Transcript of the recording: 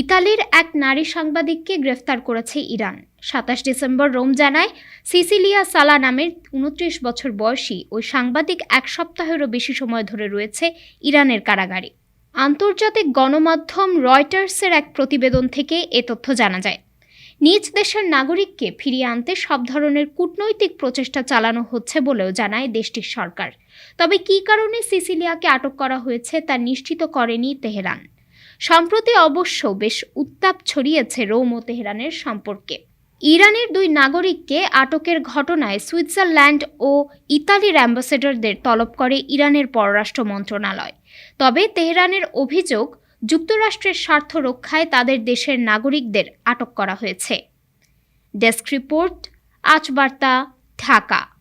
ইতালির এক নারী সাংবাদিককে গ্রেফতার করেছে ইরান। সাতাশ ডিসেম্বর রোম জানায়, সিসিলিয়া সালা নামের উনত্রিশ বছর বয়সী ওই সাংবাদিক এক সপ্তাহেরও বেশি সময় ধরে রয়েছে ইরানের কারাগারে। আন্তর্জাতিক গণমাধ্যম রয়টার্সের এক প্রতিবেদন থেকে এ তথ্য জানা যায়। নিজ দেশের নাগরিককে ফিরিয়ে আনতে সব ধরনের কূটনৈতিক প্রচেষ্টা চালানো হচ্ছে বলেও জানায় দেশটির সরকার। তবে কী কারণে সিসিলিয়াকে আটক করা হয়েছে তা নিশ্চিত করেনি তেহরান। সম্প্রতি অবশ্য বেশ উত্তাপ ছড়িয়েছে রোম ও তেহরানের সম্পর্কে। ইরানের দুই নাগরিককে আটকের ঘটনায় সুইজারল্যান্ড ও ইতালির অ্যাম্বাসেডরদের তলব করে ইরানের পররাষ্ট্র মন্ত্রণালয়। তবে তেহরানের অভিযোগ, যুক্তরাষ্ট্রের স্বার্থ রক্ষায় তাদের দেশের নাগরিকদের আটক করা হয়েছে। ডেস্ক রিপোর্ট, আজ বার্তা, ঢাকা।